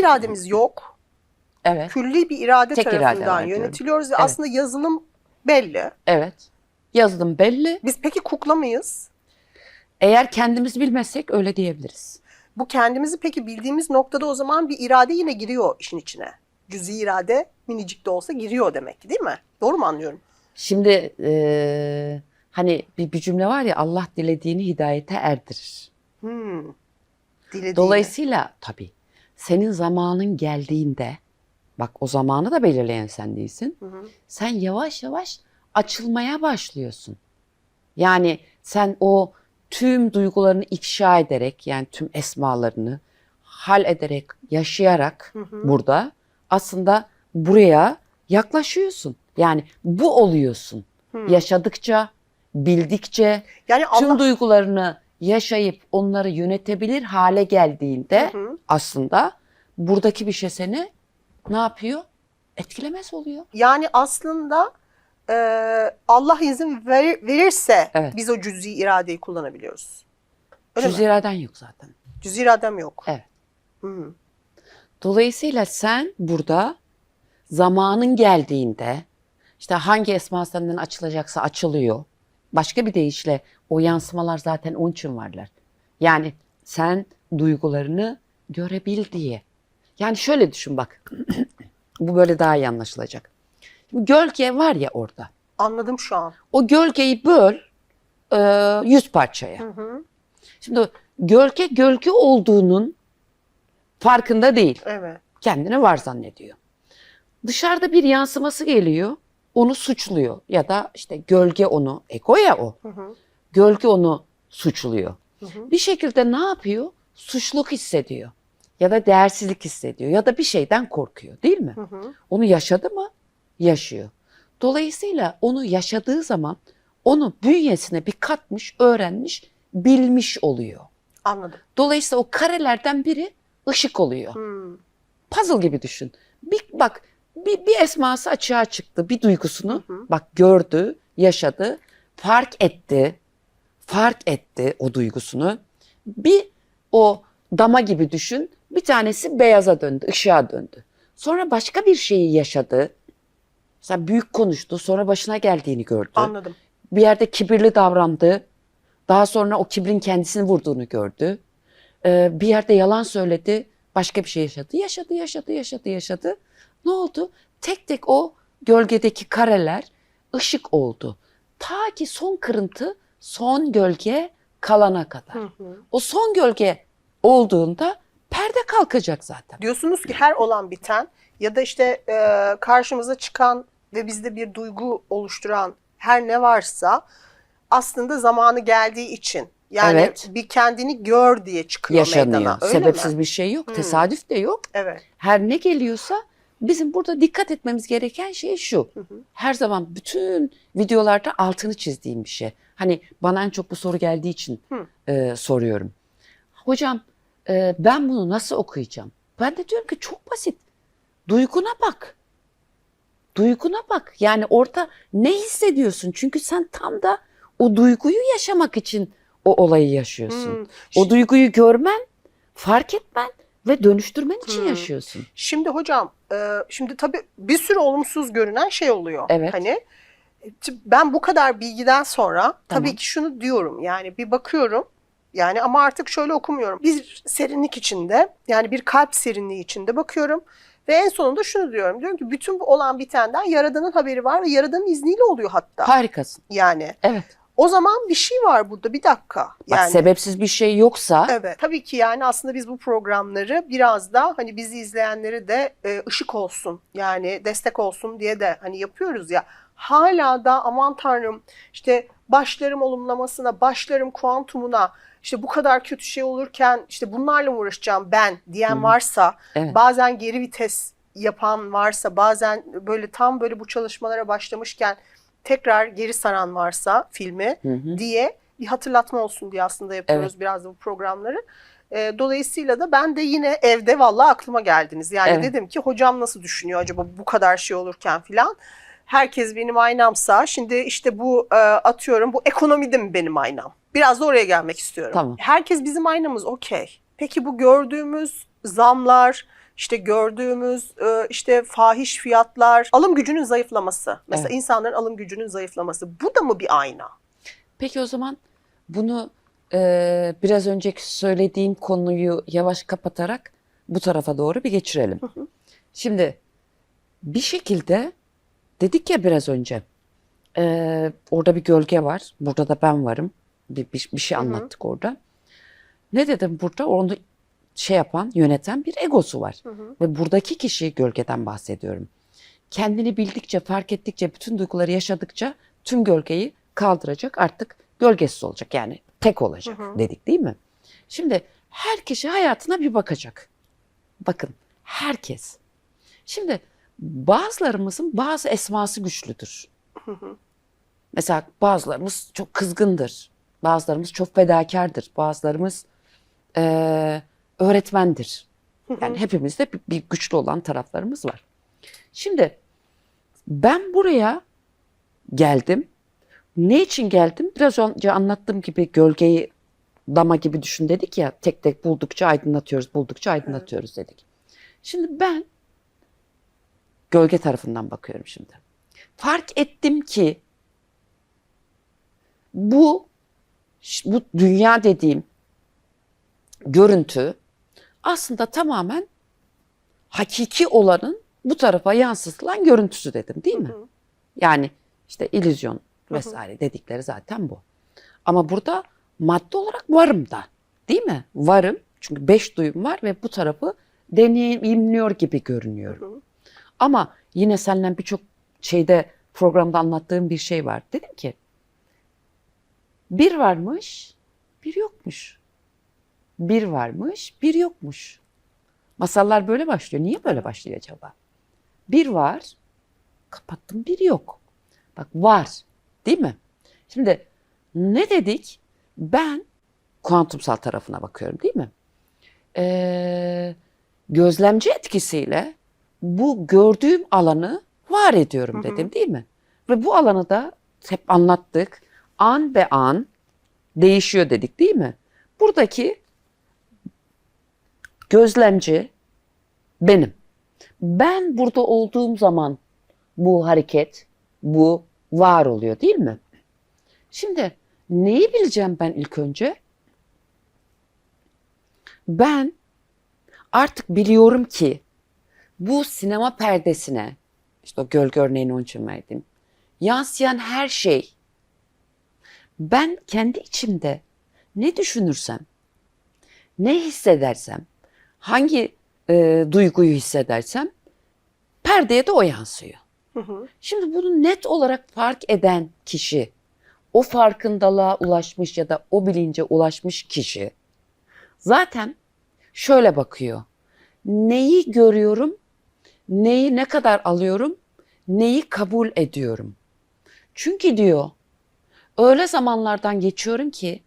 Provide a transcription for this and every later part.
irademiz yok. Evet. Külli bir irade Tek irade tarafından diyorum. yönetiliyoruz ve Evet. aslında yazılım belli. Evet. Yazılım belli. Biz peki kukla mıyız? Eğer kendimiz bilmezsek öyle diyebiliriz. Bu kendimizi peki bildiğimiz noktada o zaman bir irade yine giriyor işin içine. Cüzi irade minicik de olsa giriyor demek ki değil mi? Doğru mu anlıyorum? Şimdi eee, hani bir, bir cümle var ya Allah dilediğini hidayete erdirir. Hmm. Dilediğini. Dolayısıyla tabii senin zamanın geldiğinde bak o zamanı da belirleyen sen değilsin. Hı hı. Sen yavaş yavaş açılmaya başlıyorsun. Yani sen o tüm duygularını ifşa ederek yani tüm esmalarını hal ederek, yaşayarak Hı hı. burada aslında buraya yaklaşıyorsun. Yani bu oluyorsun. Hı. Yaşadıkça, bildikçe, Yani tüm Allah duygularını yaşayıp onları yönetebilir hale geldiğinde Hı hı. aslında buradaki bir şey seni ne yapıyor? Etkilemez oluyor. yani aslında e, Allah izin ver- verirse Evet. biz o cüzi iradeyi kullanabiliyoruz. Öyle Cüz mi? iraden yok zaten. Cüzi iradem yok. Evet. Hı. Dolayısıyla sen burada zamanın geldiğinde işte hangi esma senden açılacaksa açılıyor. Başka bir deyişle o yansımalar zaten onun için varlar. Yani sen duygularını görebil diye. Yani şöyle düşün bak. Bu böyle daha iyi anlaşılacak. Gölge var ya orada. Anladım şu an. O gölgeyi böl e, yüz parçaya. Hı hı. Şimdi gölge gölge olduğunun farkında değil. Evet. kendini var zannediyor. Dışarıda bir yansıması geliyor, onu suçluyor ya da işte gölge onu, ego ya o, Hı hı. gölge onu suçluyor. Hı hı. Bir şekilde ne yapıyor? Suçluluk hissediyor ya da değersizlik hissediyor ya da bir şeyden korkuyor değil mi? Hı hı. Onu yaşadı mı? Yaşıyor. Dolayısıyla onu yaşadığı zaman onu bünyesine bir katmış, öğrenmiş, bilmiş oluyor. Anladım. Dolayısıyla o karelerden biri ışık oluyor Hı. puzzle gibi düşün. Bir bak bir, bir esması açığa çıktı, bir duygusunu Hı hı. bak gördü, yaşadı, fark etti, fark etti o duygusunu. Bir o dama gibi düşün, bir tanesi beyaza döndü, ışığa döndü. Sonra başka bir şeyi yaşadı. Mesela büyük konuştu, sonra başına geldiğini gördü. Anladım. Bir yerde kibirli davrandı. Daha sonra o kibrin kendisini vurduğunu gördü. Ee, bir yerde yalan söyledi. Başka bir şey yaşadı. Yaşadı, yaşadı, yaşadı, yaşadı. Ne oldu? Tek tek o gölgedeki kareler ışık oldu. Ta ki son kırıntı, son gölge kalana kadar. Hı hı. O son gölge olduğunda perde kalkacak zaten. Diyorsunuz ki her olan biten ya da işte e, karşımıza çıkan ve bizde bir duygu oluşturan her ne varsa aslında zamanı geldiği için yani Evet. bir kendini gör diye çıkıyor Yaşanıyor. meydana. Öyle Sebepsiz mi? bir şey yok. Hmm. Tesadüf de yok. Evet. her ne geliyorsa bizim burada dikkat etmemiz gereken şey şu. Hı hı. Her zaman bütün videolarda altını çizdiğim bir şey. Hani bana en çok bu soru geldiği için Hı. e, soruyorum. Hocam e, ben bunu nasıl okuyacağım? Ben de diyorum ki çok basit. Duyguna bak. Duyguna bak. Yani orada ne hissediyorsun? Çünkü sen tam da o duyguyu yaşamak için o olayı yaşıyorsun. Hmm. O duyguyu görmen, fark etmen ve dönüştürmen için Hmm. yaşıyorsun. Şimdi hocam, e, şimdi tabii bir sürü olumsuz görünen şey oluyor. Evet. Hani t- ben bu kadar bilgiden sonra Tamam. tabii ki şunu diyorum. Yani bir bakıyorum. Yani ama artık şöyle okumuyorum. Bir serinlik içinde, yani bir kalp serinliği içinde bakıyorum. Ve en sonunda şunu diyorum. Diyorum ki bütün bu olan bitenden Yaradan'ın haberi var ve Yaradan'ın izniyle oluyor hatta. Harikasın. Yani Evet. O zaman bir şey var burada. Bir dakika. Bak Yani sebepsiz bir şey yoksa Evet. Tabii ki yani aslında biz bu programları biraz da hani bizi izleyenleri de e, ışık olsun yani destek olsun diye de hani yapıyoruz ya. Hala da aman tanrım işte başlarım olumlamasına, başlarım kuantumuna işte bu kadar kötü şey olurken işte bunlarla mı uğraşacağım ben diyen varsa, Evet. bazen geri vites yapan varsa, bazen böyle tam böyle bu çalışmalara başlamışken tekrar geri saran varsa filmi Hı hı. diye bir hatırlatma olsun diye aslında yapıyoruz biraz da bu programları. E, dolayısıyla da ben de yine evde vallahi aklıma geldiniz. Yani Evet. dedim ki hocam nasıl düşünüyor acaba bu kadar şey olurken filan. Herkes benim aynamsa şimdi işte bu e, atıyorum bu ekonomide mi benim aynam? Biraz da oraya gelmek istiyorum. Tamam. Herkes bizim aynamız okey. Peki bu gördüğümüz zamlar, işte gördüğümüz e, işte fahiş fiyatlar, alım gücünün zayıflaması. Mesela Evet. insanların alım gücünün zayıflaması. Bu da mı bir ayna? Peki o zaman bunu e, biraz önceki söylediğim konuyu yavaş kapatarak bu tarafa doğru bir geçirelim. Şimdi bir şekilde dedik ya biraz önce e, orada bir gölge var. Burada da ben varım. Bir, bir, bir şey Hı hı. anlattık orada. Ne dedim burada? Onu şey yapan, yöneten bir egosu var. Hı hı. Ve buradaki kişi gölgeden bahsediyorum. Kendini bildikçe, fark ettikçe, bütün duyguları yaşadıkça tüm gölgeyi kaldıracak artık gölgesiz olacak. Yani tek olacak Hı hı. dedik değil mi? Şimdi her kişi hayatına bir bakacak. Bakın herkes. Şimdi bazılarımızın bazı esması güçlüdür. Hı hı. Mesela bazılarımız çok kızgındır. Bazılarımız çok fedakardır. Bazılarımız eee, öğretmendir. Yani hepimizde bir, bir güçlü olan taraflarımız var. Şimdi ben buraya geldim. Ne için geldim? Biraz önce anlattığım gibi gölgeyi dama gibi düşün dedik ya. Tek tek buldukça aydınlatıyoruz, buldukça aydınlatıyoruz dedik. Şimdi ben gölge tarafından bakıyorum şimdi. Fark ettim ki bu bu dünya dediğim görüntü aslında tamamen hakiki olanın bu tarafa yansıtılan görüntüsü dedim değil mi? Hı hı. Yani işte illüzyon vesaire dedikleri zaten bu. Ama burada madde olarak varım da değil mi? Varım çünkü beş duyum var ve bu tarafı deneyimliyor gibi görünüyorum. Hı hı. Ama yine senden birçok şeyde programda anlattığım bir şey var. Dedim ki bir varmış, bir yokmuş. Bir varmış, bir yokmuş. Masallar böyle başlıyor. Niye böyle başlıyor acaba? Bir var, kapattım bir yok. Bak var, değil mi? Şimdi ne dedik? Ben kuantumsal tarafına bakıyorum değil mi? Ee, gözlemci etkisiyle bu gördüğüm alanı var ediyorum Hı hı. dedim değil mi? Ve bu alanı da hep anlattık. An be an değişiyor dedik değil mi? Buradaki gözlemci benim. Ben burada olduğum zaman bu hareket, bu var oluyor değil mi? Şimdi neyi bileceğim ben ilk önce? Ben artık biliyorum ki bu sinema perdesine, işte o gölge örneğini onun için verdim, yansıyan her şey ben kendi içimde ne düşünürsem, ne hissedersem, hangi e, duyguyu hissedersem perdeye de o yansıyor. Hı hı. Şimdi bunu net olarak fark eden kişi, o farkındalığa ulaşmış ya da o bilince ulaşmış kişi zaten şöyle bakıyor. Neyi görüyorum, neyi ne kadar alıyorum, neyi kabul ediyorum. Çünkü diyor, öyle zamanlardan geçiyorum ki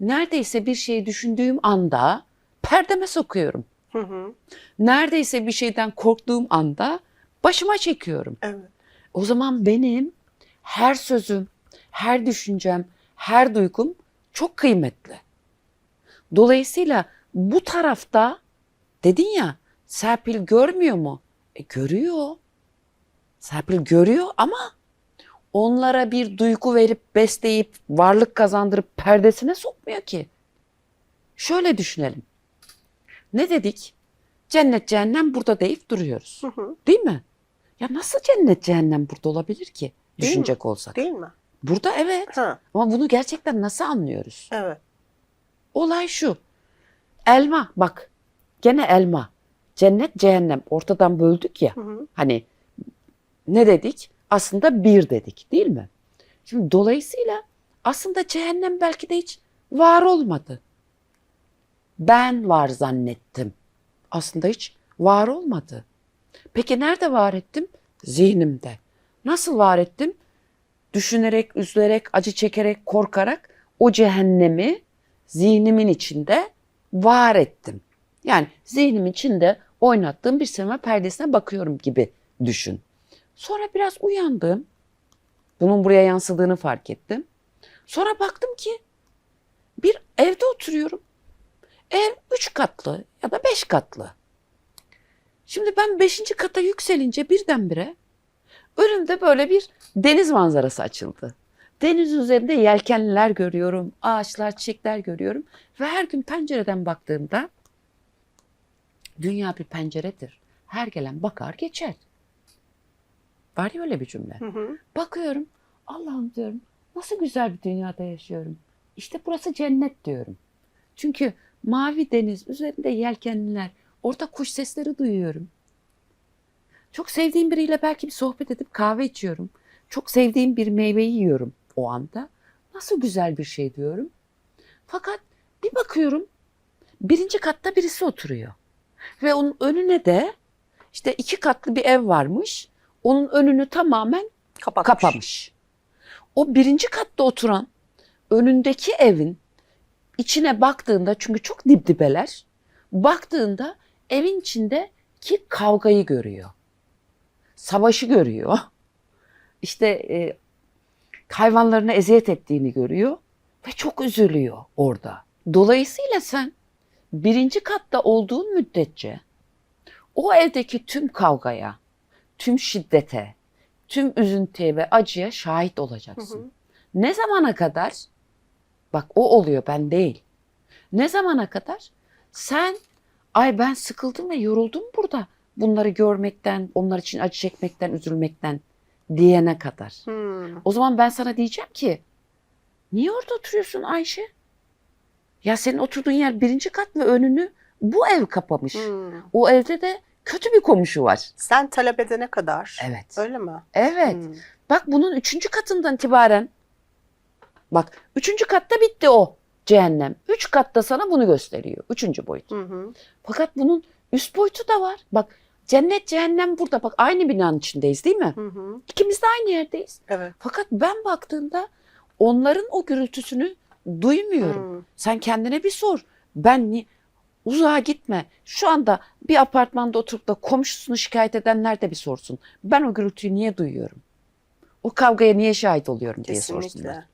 neredeyse bir şeyi düşündüğüm anda perdeme sokuyorum. Hı hı. Neredeyse bir şeyden korktuğum anda başıma çekiyorum. Evet. O zaman benim her sözüm, her düşüncem, her duygum çok kıymetli. Dolayısıyla bu tarafta dedin ya Serpil görmüyor mu? E görüyor. Serpil görüyor ama onlara bir duygu verip besleyip varlık kazandırıp perdesine sokmuyor ki. Şöyle düşünelim. Ne dedik? Cennet cehennem burada deyip duruyoruz. Hı hı. Değil mi? Ya nasıl cennet cehennem burada olabilir ki? Değil Düşünecek olsak. Değil mi? Burada evet. Ha, Ama bunu gerçekten nasıl anlıyoruz? evet. Olay şu. Elma bak. Gene elma. Cennet cehennem ortadan böldük ya. Hı hı. Hani ne dedik? Aslında bir dedik değil mi? Şimdi dolayısıyla aslında cehennem belki de hiç var olmadı. Ben var zannettim. Aslında hiç var olmadı. Peki nerede var ettim? Zihnimde. Nasıl var ettim? Düşünerek, üzülerek, acı çekerek, korkarak o cehennemi zihnimin içinde var ettim. Yani zihnimin içinde oynattığım bir sinema perdesine bakıyorum gibi düşün. Sonra biraz uyandım. Bunun buraya yansıdığını fark ettim. Sonra baktım ki bir evde oturuyorum. Ev üç katlı ya da beş katlı. Şimdi ben beşinci kata yükselince birdenbire önümde böyle bir deniz manzarası açıldı. Deniz üzerinde yelkenliler görüyorum, ağaçlar, çiçekler görüyorum. Ve her gün pencereden baktığımda dünya bir penceredir. Her gelen bakar geçer. Var ya öyle bir cümle. Hı hı. Bakıyorum, Allah'ım diyorum, nasıl güzel bir dünyada yaşıyorum. İşte burası cennet diyorum. Çünkü mavi deniz, üzerinde yelkenliler, orada kuş sesleri duyuyorum. Çok sevdiğim biriyle belki bir sohbet edip kahve içiyorum. Çok sevdiğim bir meyveyi yiyorum o anda. Nasıl güzel bir şey diyorum. Fakat bir bakıyorum, birinci katta birisi oturuyor. Ve onun önüne de işte iki katlı bir ev varmış. Onun önünü tamamen Kapatmış. kapamış. O birinci katta oturan önündeki evin içine baktığında çünkü çok dip dibeler baktığında evin içindeki kavgayı görüyor. Savaşı görüyor. İşte e, hayvanlarına eziyet ettiğini görüyor ve çok üzülüyor orada. Dolayısıyla sen birinci katta olduğun müddetçe o evdeki tüm kavgaya, tüm şiddete, tüm üzüntüye ve acıya şahit olacaksın. Hı hı. Ne zamana kadar? Bak o oluyor ben değil. Ne zamana kadar? Sen ay ben sıkıldım ve yoruldum burada. Bunları görmekten, onlar için acı çekmekten, üzülmekten diyene kadar. Hmm. O zaman ben sana diyeceğim ki niye orada oturuyorsun Ayşe? Ya senin oturduğun yer birinci kat ve önünü bu ev kapamış. Hmm. O evde de kötü bir komşu var. Sen talep edene kadar. Evet. Öyle mi? Evet. Hmm. Bak bunun üçüncü katından itibaren bak üçüncü katta bitti o cehennem. Üç katta sana bunu gösteriyor. Üçüncü boyut. Hı hı. Fakat bunun üst boyutu da var. Bak cennet cehennem burada. Bak aynı binanın içindeyiz değil mi? Hı hı. İkimiz de aynı yerdeyiz. Evet. Fakat ben baktığımda onların o gürültüsünü duymuyorum. Hmm. Sen kendine bir sor. Ben ni uzağa gitme. Şu anda bir apartmanda oturup da komşusunu şikayet edenler de bir sorsun. Ben o gürültüyü niye duyuyorum? O kavgaya niye şahit oluyorum diye sorsunlar.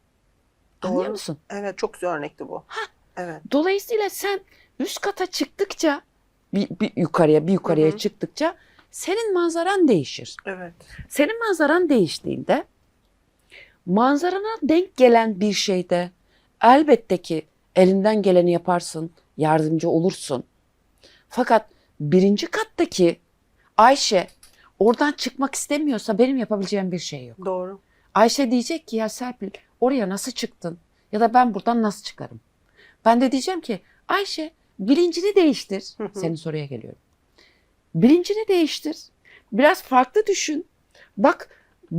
Kesinlikle. Anlıyor Doğru. musun? Evet çok güzel örnekti bu. Evet. Dolayısıyla sen üst kata çıktıkça bir, bir yukarıya bir yukarıya Hı hı. çıktıkça senin manzaran değişir. Evet. Senin manzaran değiştiğinde manzarana denk gelen bir şeyde elbette ki elinden geleni yaparsın, yardımcı olursun. Fakat birinci kattaki Ayşe oradan çıkmak istemiyorsa benim yapabileceğim bir şey yok. Doğru. Ayşe diyecek ki ya Serpil oraya nasıl çıktın? Ya da ben buradan nasıl çıkarım? Ben de diyeceğim ki Ayşe bilincini değiştir. Senin soruya geliyorum. Bilincini değiştir. Biraz farklı düşün. Bak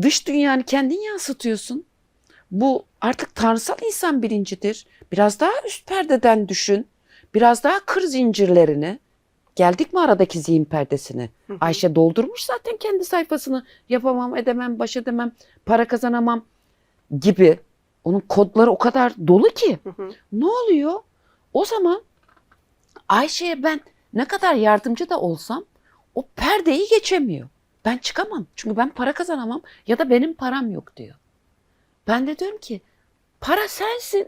dış dünyanı kendin yansıtıyorsun. Bu artık tanrısal insan bilincidir. Biraz daha üst perdeden düşün. Biraz daha kır zincirlerini. Geldik mi aradaki zihin perdesini? Ayşe doldurmuş zaten kendi sayfasını. Yapamam, edemem, baş edemem, para kazanamam gibi. Onun kodları o kadar dolu ki. Hı hı. Ne oluyor? O zaman Ayşe'ye ben ne kadar yardımcı da olsam o perdeyi geçemiyor. Ben çıkamam. Çünkü ben para kazanamam ya da benim param yok diyor. Ben de diyorum ki para sensin.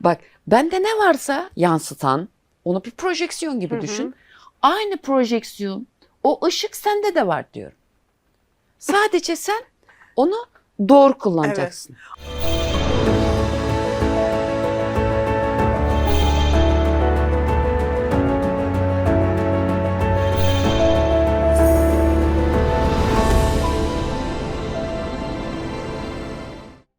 Bak bende ne varsa yansıtan onu bir projeksiyon gibi Hı hı. düşün. Aynı projeksiyon o ışık sende de var diyorum. Sadece sen onu doğru kullanacaksın.